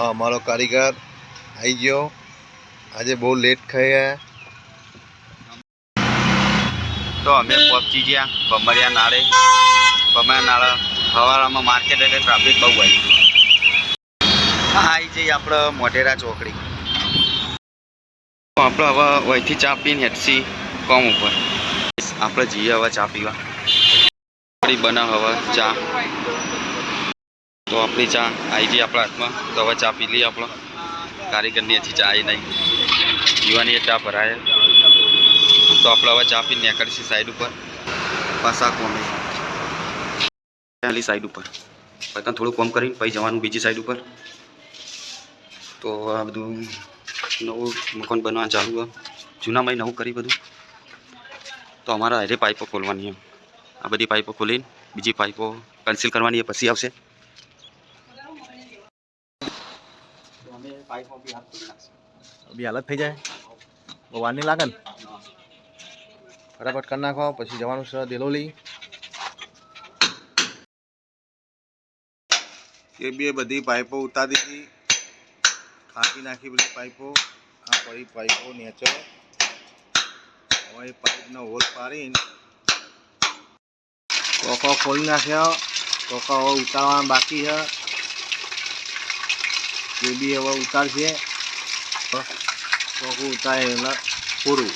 હા, મારો કારીગર આવી ગયો. આજે બહુ લેટ ગયા તો અમે પહોંચી ગયા ભમરિયા નાળે. ભમરિયા નાળા હવારામાં માર્કેટ એટલે ટ્રાફિક બહુ હોય. આવી જઈએ આપણે મોઢેરા ચોકડી. આપણે હવે વહીથી ચા પીને હેટસી કોમ ઉપર. આપણે જઈએ હવે ચા પીવા. બનાવ હવે ચા. તો આપણી ચા આવી ગઈ આપણા હાથમાં. તો હવે ચા પી લઈએ આપણો. કારીગરની હજી ચા આવી નહીં. પીવાની ચા ભરાય. તો આપણે હવે ચા પીને નીકળીશું સાઈડ ઉપર. પાછા કોમે. સાઈડ ઉપર. પછી થોડું કોમ કરીને પછી જવાનું બીજી સાઈડ ઉપર. તો આ બધું નવું મકાન બનવા ચાલુ જૂનામાં નવું કરી બધું. તો અમારા હારે પાઇપો ખોલવાની એમ. આ બધી પાઇપો ખોલીને બીજી પાઇપો કન્સિલ કરવાની એ પછી આવશે. હાથ બી હાલત થઈ જાય બહુ વાર નહીં લાગે ને ફટાફટ કરી નાખો પછી જવાનું છે દેલોલી. એ બી બધી પાઇપો ઉતારી દીધી. કાપી નાખી બધી પાઇપો. આ પડી પાઇપો નેચો. હવે એ પાઇપનો હોલ પાડીને કોકો ખોલી નાખ્યો. કોકો હવે ઉતારવાના બાકી છે. એ બી હવે ઉતારશે. કોકો ઉતારે એટલે પૂરું.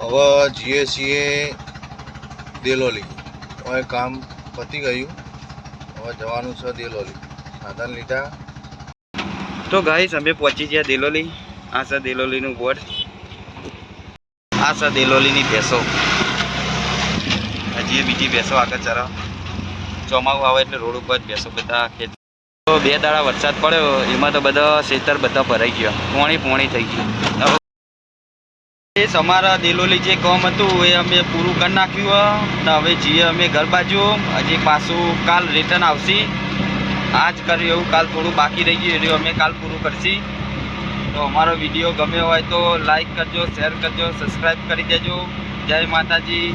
હવે જઈએ છીએ દેલોલી હવે કામ પતી ગયું. હવે જવાનું છે દેલોલી સાધન લીધા. તો ગાઈસ અમે પહોંચી ગયા દેલોલી. આ છે દેલોલીનું બોર્ડ આ છે દેલોલીની ભેંસો. હજી બીજી ભેંસો આગળ ચરાવ. ચોમાવું આવે એટલે રોડ ઉપર બેસો બધા ખેત તો બે દાડા વરસાદ પડ્યો, એમાં તો બધા ખેતર બધા ભરાઈ ગયા. પોણી પોણી થઈ ગયું. અમારા દિલોલી જે કામ હતું, એ અમે પૂરું કરી નાખ્યું. ને હવે જઈએ અમે ઘર બાજુ. હજી પાછું કાલ રિટર્ન આવશે. આજ કર્યું એવું, કાલ થોડું બાકી રહી ગયું, એટલે અમે કાલ પૂરું કરશી. તો અમારો વીડિયો ગમ્યો હોય તો લાઈક કરજો શેર કરજો સબસ્ક્રાઈબ કરી દેજો. જય માતાજી.